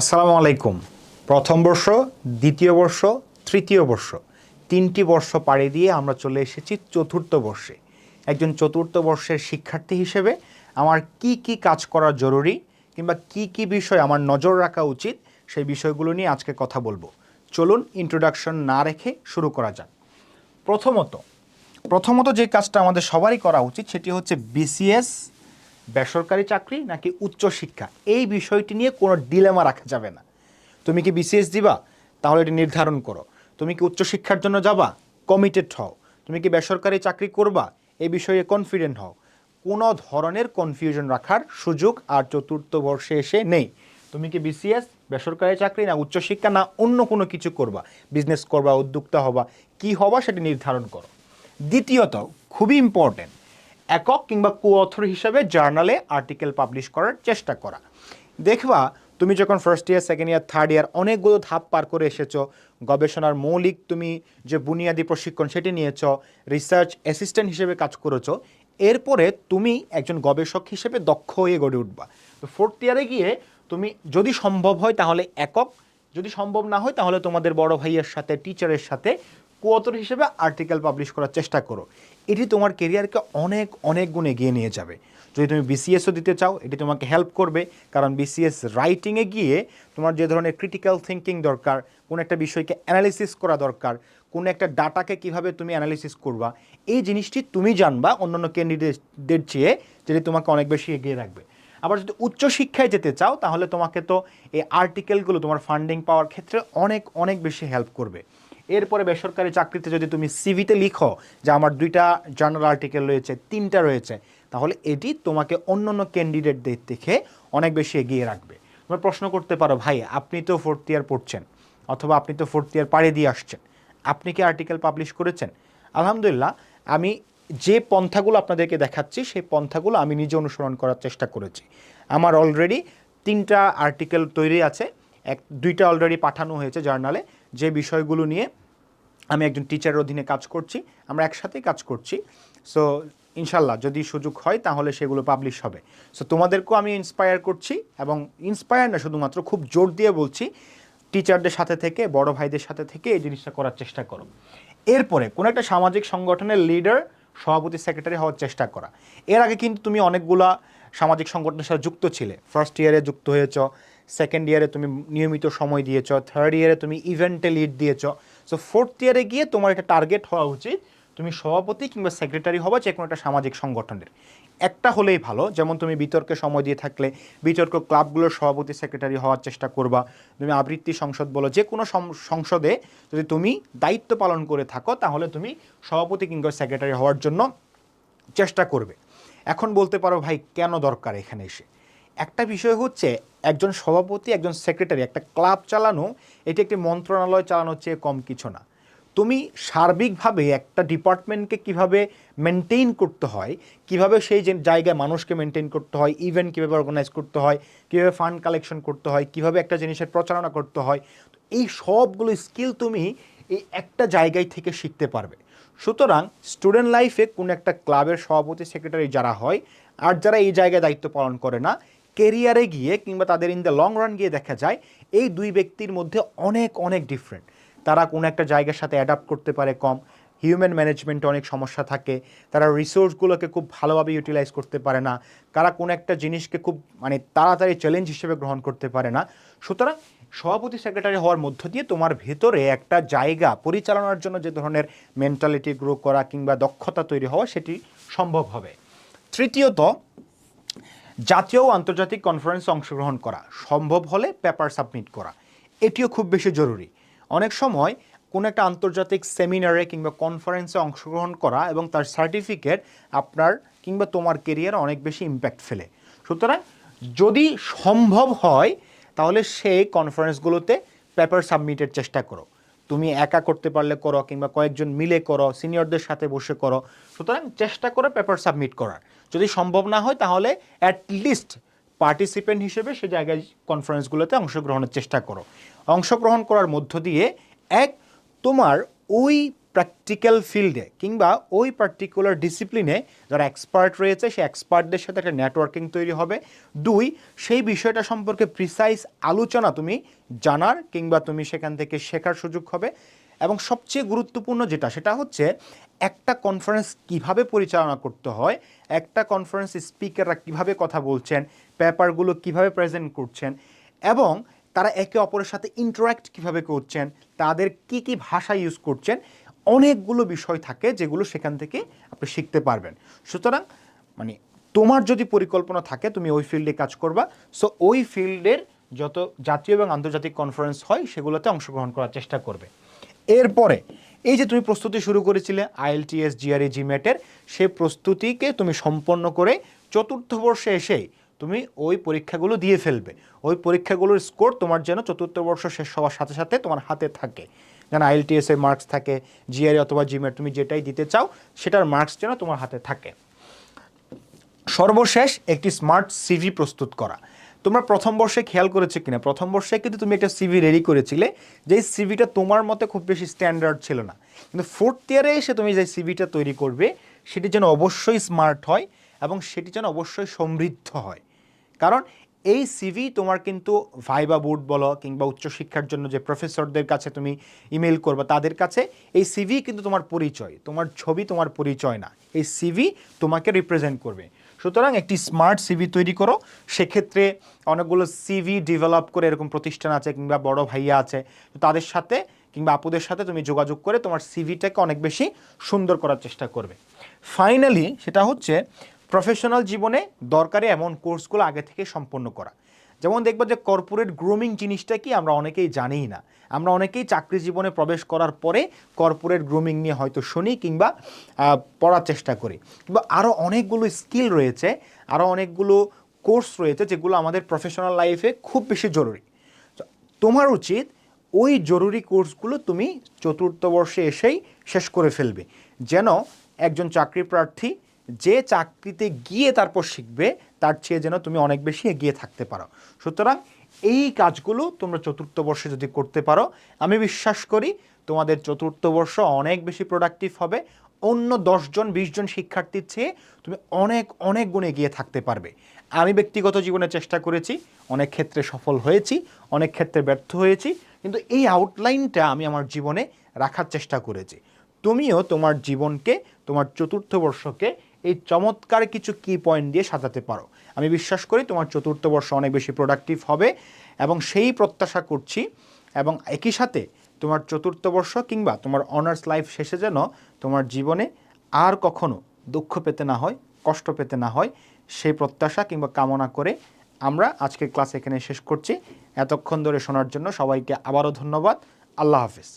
আসসালামু আলাইকুম। প্রথম বর্ষ, দ্বিতীয় বর্ষ, তৃতীয় বর্ষ, তিনটি বর্ষ পাড়ি দিয়ে আমরা চলে এসেছি চতুর্থ বর্ষে। একজন চতুর্থ বর্ষের শিক্ষার্থী হিসেবে আমার কি কি কাজ করা জরুরি কিংবা কি কি বিষয় আমার নজর রাখা উচিত, সেই বিষয়গুলো নিয়ে আজকে কথা বলব। চলুন ইন্ট্রোডাকশন না রেখে শুরু করা যাক। প্রথমত প্রথমত যে কাজটা আমাদের সবারই করা উচিত সেটি হচ্ছে বিসিএস বেসরকারি চাকরি নাকি উচ্চশিক্ষা এই বিষয়টি নিয়ে কোনো ডিলেমা রাখা যাবে না। তুমি কি বিসিএস দিবা? তাহলে এটি নির্ধারণ করো। তুমি কি উচ্চশিক্ষার জন্য যাবা? কমিটেড হও। তুমি কি বেসরকারি চাকরি করবা? এই বিষয়ে কনফিডেন্ট হও। কোনো ধরনের কনফিউশন রাখার সুযোগ আর চতুর্থ বর্ষে এসে নেই। তুমি কি বিসিএস বেসরকারি চাকরি না উচ্চশিক্ষা না অন্য কোনো কিছু করবা? বিজনেস করবা, উদ্যোক্তা হবা। কি হবা সেটি নির্ধারণ করো। দ্বিতীয়ত, খুবই ইম্পর্টেন্ট একক কিংবা কো অথর হিসাবে জার্নালে আর্টিকেল পাবলিশ করার চেষ্টা করা। দেখবা, তুমি যখন first year second year third year অনেকগুলো ধাপ পার করে এসেছ, গবেষণার মৌলিক তুমি যে বুনিয়াদী প্রশিক্ষণ সেটি নিয়েছো রিসার্চ অ্যাসিস্ট্যান্ট হিসেবে কাজ করেছ, এরপরে তুমি একজন গবেষক হিসেবে দক্ষ হয়ে গড়ে উঠবা। তো ফোর্থ ইয়ারে গিয়ে তুমি যদি সম্ভব হয় তাহলে একক, যদি সম্ভব না হয় তাহলে তোমাদের বড় ভাইয়ের সাথে টিচারের সাথে কোঅথর হিসেবে আর্টিকেল পাবলিশ করার চেষ্টা করো। এটি তোমার কেরিয়ারকে অনেক অনেক গুণ এগিয়ে নিয়ে যাবে। যদি তুমি বিসিএসও দিতে চাও, এটি তোমাকে হেল্প করবে। কারণ বিসিএস রাইটিংয়ে গিয়ে তোমার যে ধরনের ক্রিটিক্যাল থিঙ্কিং দরকার, কোনো একটা বিষয়কে অ্যানালিসিস করা দরকার, কোনো একটা ডাটাকে কীভাবে তুমি অ্যানালিসিস করবা, এই জিনিসটি তুমি জানবা অন্যান্য ক্যান্ডিডেটদের চেয়ে, যেটি তোমাকে অনেক বেশি এগিয়ে রাখবে। আবার যদি উচ্চশিক্ষায় যেতে চাও, তাহলে তোমাকে তো এই আর্টিকেলগুলো তোমার ফান্ডিং পাওয়ার ক্ষেত্রে অনেক অনেক বেশি হেল্প করবে। এরপরে বেসরকারি চাকরিতে যদি তুমি সিভিতে লিখো যে আমার দুইটা জার্নাল আর্টিকেল রয়েছে, তিনটা রয়েছে, তাহলে এটি তোমাকে অন্য অন্য ক্যান্ডিডেটদের থেকে অনেক বেশি এগিয়ে রাখবে। তোমরা প্রশ্ন করতে পারো, ভাই, আপনি তো ফোর্থ ইয়ার পড়ছেন অথবা আপনি তো ফোর্থ ইয়ার পাড়ে দিয়ে আসছেন। আপনি কি আর্টিকেল পাবলিশ করেছেন? আলহামদুলিল্লাহ, আমি যে পন্থাগুলো আপনাদেরকে দেখাচ্ছি, সেই পন্থাগুলো আমি নিজে অনুসরণ করার চেষ্টা করেছি। আমার অলরেডি তিনটা আর্টিকেল তৈরি আছে এক, দুইটা অলরেডি পাঠানো হয়েছে জার্নালে যে বিষয়গুলো নিয়ে আমি একজন টিচারের অধীনে কাজ করছি, আমরা একসাথেই কাজ করছি। সো ইনশাল্লাহ যদি সুযোগ হয় তাহলে সেগুলো পাবলিশ হবে। সো তোমাদেরকেও আমি ইন্সপায়ার করছি এবং ইন্সপায়ার না, শুধুমাত্র খুব জোর দিয়ে বলছি টিচারদের সাথে থেকে, বড় ভাইদের সাথে থেকে এই জিনিসটা করার চেষ্টা করো। এরপরে কোনো একটা সামাজিক সংগঠনের লিডার সভাপতি সেক্রেটারি হওয়ার চেষ্টা করা। এর আগে কিন্তু তুমি অনেকগুলা সামাজিক সংগঠনের সাথে যুক্ত ছিলে। ফার্স্ট ইয়ারে যুক্ত হয়েছ সেকেন্ড ইয়ারে তুমি নিয়মিত সময় দিয়েছ থার্ড ইয়ারে তুমি ইভেন্টে লিড দিয়েছ। সো ফোর্থ ইয়ারে গিয়ে তোমার একটা টার্গেট হওয়া উচিত। তুমি সভাপতি কিংবা সেক্রেটারি হবা যে কোনো একটা সামাজিক সংগঠনের। একটা হলেই ভালো। যেমন তুমি বিতর্কে সময় দিয়ে থাকলে বিতর্ক ক্লাবগুলোর সভাপতি সেক্রেটারি হওয়ার চেষ্টা করবা। তুমি আবৃত্তি সংসদ বলো, যে কোনো সংসদে যদি তুমি দায়িত্ব পালন করে থাকো, তাহলে তুমি সভাপতি কিংবা সেক্রেটারি হওয়ার জন্য চেষ্টা করবে। এখন বলতে পারো ভাই, কেন দরকার এখানে এসে? একটা বিষয় হচ্ছে একজন সভাপতি, একজন সেক্রেটারি, একটা ক্লাব চালানো, এটি একটি মন্ত্রণালয় চালানোর চেয়ে কম কিছু না। তুমি সার্বিকভাবে একটা ডিপার্টমেন্টকে কীভাবে মেনটেন করতে হয়, কীভাবে সেই যে জায়গায় মানুষকে মেনটেন করতে হয়, ইভেন্ট কীভাবে অর্গানাইজ করতে হয়, কীভাবে ফান্ড কালেকশন করতে হয়, কীভাবে একটা জিনিসের প্রচারণা করতে হয় এই সবগুলো স্কিল তুমি এই একটা জায়গায় থেকে শিখতে পারবে। সুতরাং স্টুডেন্ট লাইফে কোনো একটা ক্লাবের সভাপতি, সেক্রেটারি যারা হয়, আর যারা এই জায়গায় দায়িত্ব পালন করে না কেরিয়ারে গিয়ে কিংবা তাদের ইন দ্য লং রান গিয়ে দেখা যায়, এই দুই ব্যক্তির মধ্যে অনেক অনেক ডিফারেন্ট তারা কোনো একটা জায়গার সাথে অ্যাডাপ্ট করতে পারে কম। হিউম্যান ম্যানেজমেন্টে অনেক সমস্যা থাকে। তারা রিসোর্সগুলোকে খুব ভালোভাবে ইউটিলাইজ করতে পারে না। তারা কোনো একটা জিনিসকে খুব মানে তাড়াতাড়ি চ্যালেঞ্জ হিসেবে গ্রহণ করতে পারে না। সুতরাং সভাপতি সেক্রেটারি হওয়ার মধ্য দিয়ে তোমার ভেতরে একটা জায়গা পরিচালনার জন্য যে ধরনের মেন্টালিটি গ্রো করা কিংবা দক্ষতা তৈরি হওয়া সেটি সম্ভব হবে। তৃতীয়ত জাতীয় ও আন্তর্জাতিক কনফারেন্সে অংশগ্রহণ করা, সম্ভব হলে পেপার সাবমিট করা। এটিও খুব বেশি জরুরি। অনেক সময় কোনো একটা আন্তর্জাতিক সেমিনারে কিংবা কনফারেন্সে অংশগ্রহণ করা এবং তার সার্টিফিকেট আপনার কিংবা তোমার কেরিয়ার অনেক বেশি ইম্প্যাক্ট ফেলে। সুতরাং যদি সম্ভব হয়, তাহলে সেই কনফারেন্সগুলোতে পেপার সাবমিটের চেষ্টা করো। তুমি একা করতে পারলে করো কিংবা কয়েকজন মিলে করো সিনিয়রদের সাথে বসে করো। সুতরাং চেষ্টা করে পেপার সাবমিট করার। যদি সম্ভব না হয় তাহলে অ্যাটলিস্ট পার্টিসিপেন্ট হিসেবে সে জায়গায় কনফারেন্সগুলোতে অংশগ্রহণের চেষ্টা করো। অংশগ্রহণ করার মধ্য দিয়ে, এক, তোমার ওই প্র্যাকটিক্যাল ফিল্ডে কিংবা ওই পার্টিকুলার ডিসিপ্লিনে যারা এক্সপার্ট রয়েছে, সেই এক্সপার্টদের সাথে একটা নেটওয়ার্কিং তৈরি হবে। দুই, সেই বিষয়টা সম্পর্কে প্রিসাইজ আলোচনা তুমি জানার কিংবা তুমি সেখান থেকে শেখার সুযোগ হবে। এবং সবচেয়ে গুরুত্বপূর্ণ যেটা, সেটা হচ্ছে একটা কনফারেন্স কীভাবে পরিচালনা করতে হয়, একটা কনফারেন্স স্পিকাররা কীভাবে কথা বলছেন পেপারগুলো কীভাবে প্রেজেন্ট করছেন, এবং তারা একে অপরের সাথে ইন্টারাক্ট কীভাবে করছেন, তাদের কি কি ভাষা ইউজ করছেন অনেকগুলো বিষয় থাকে যেগুলো সেখান থেকে আপনি শিখতে পারবেন। সুতরাং মানে তোমার যদি পরিকল্পনা থাকে, তুমি ওই ফিল্ডে কাজ করবা। সো ওই ফিল্ডের যত জাতীয় এবং আন্তর্জাতিক কনফারেন্স হয়, সেগুলোতে অংশগ্রহণ করার চেষ্টা করবে। এরপরে, এই যে তুমি প্রস্তুতি শুরু করেছিলে আইএলটিএস জিআরই জিমেটের সেই প্রস্তুতিকে তুমি সম্পন্ন করে চতুর্থ বর্ষে এসেই তুমি ওই পরীক্ষাগুলো দিয়ে ফেলবে। ওই পরীক্ষাগুলোর স্কোর তোমার যেন চতুর্থ বর্ষ শেষ হওয়ার সাথে সাথে তোমার হাতে থাকে। যেন আইএলটিএস এর মার্কস থাকে জিআরই অথবা জিমেট তুমি যেটাই দিতে চাও, সেটার মার্কস যেন তোমার হাতে থাকে। সর্বশেষ একটি স্মার্ট সিভি প্রস্তুত করা। তোমরা প্রথম বর্ষে খেয়াল করেছ কিনা? প্রথম বর্ষে কিন্তু তুমি একটা সিভি রেডি করেছিলে যে সিভিটা তোমার মতে খুব বেশি স্ট্যান্ডার্ড ছিল না। কিন্তু ফোর্থ ইয়ারে এসে তুমি যে সিভিটা তৈরি করবে, সেটি যেন অবশ্যই স্মার্ট হয় এবং সেটি যেন অবশ্যই সমৃদ্ধ হয়। কারণ এই সিভি তোমার কিন্তু ভাইবা বোর্ড বলো কিংবা উচ্চশিক্ষার জন্য যে প্রফেসরদের কাছে তুমি ইমেল করবে, তাদের কাছে এই সিভি কিন্তু তোমার পরিচয়, তোমার ছবি তোমার পরিচয় না। এই সিভি তোমাকে রিপ্রেজেন্ট করবে। সুতরাং একটি স্মার্ট সিভি তৈরি করো। সেক্ষেত্রে অনেকগুলো সিভি ডেভেলপ করে এরকম প্রতিষ্ঠান আছে কিংবা বড় ভাইয়া আছে তাদের সাথে কিংবা আপুদের সাথে তুমি যোগাযোগ করে তোমার সিভিটাকে অনেক বেশি সুন্দর করার চেষ্টা করবে। ফাইনালি সেটা হচ্ছে প্রফেশনাল জীবনে দরকারি এমন কোর্সগুলো আগে থেকে সম্পন্ন করা। যেমন দেখব যে কর্পোরেট গ্রুমিং জিনিসটা কি আমরা অনেকেই জানিই না। আমরা অনেকেই চাকরি জীবনে প্রবেশ করার পরে কর্পোরেট গ্রুমিং নিয়ে হয়তো শুনি কিংবা পড়ার চেষ্টা করি। কিংবা আরও অনেকগুলো স্কিল রয়েছে আরও অনেকগুলো কোর্স রয়েছে যেগুলো আমাদের প্রফেশনাল লাইফে খুব বেশি জরুরি। তোমার উচিত ওই জরুরি কোর্সগুলো তুমি চতুর্থ বর্ষে এসেই শেষ করে ফেলবে। যেন একজন চাকরি প্রার্থী যে চাকরিতে গিয়ে তারপর শিখবে, তার চেয়ে যেন তুমি অনেক বেশি এগিয়ে থাকতে পারো। সুতরাং এই কাজগুলো তোমরা চতুর্থ বর্ষে যদি করতে পারো, আমি বিশ্বাস করি তোমাদের চতুর্থ বর্ষ অনেক বেশি প্রোডাক্টিভ হবে। অন্য দশজন বিশজন শিক্ষার্থীর চেয়ে তুমি অনেক অনেক গুণে এগিয়ে থাকতে পারবে। আমি ব্যক্তিগত জীবনে চেষ্টা করেছি, অনেক ক্ষেত্রে সফল হয়েছি, অনেক ক্ষেত্রে ব্যর্থ হয়েছি, কিন্তু এই আউটলাইনটা আমি আমার জীবনে রাখার চেষ্টা করেছি। তুমিও তোমার জীবনকে, তোমার চতুর্থ বর্ষকে এই চমৎকার কিছু কি পয়েন্ট দিয়ে সাজাতে পারো। আমি বিশ্বাস করি তোমার চতুর্থ বর্ষ অনেক বেশি প্রোডাক্টিভ হবে এবং সেই প্রত্যাশা করছি এবং একই সাথে তোমার চতুর্থ বর্ষ কিংবা তোমার অনার্স লাইফ শেষে যেন তোমার জীবনে আর কখনো দুঃখ পেতে না হয়, কষ্ট পেতে না হয়, সেই প্রত্যাশা কিংবা কামনা করে আমরা আজকের ক্লাস এখানে শেষ করছি। এতক্ষণ ধরে শোনার জন্য সবাইকে আবারও ধন্যবাদ। আল্লাহ হাফিজ।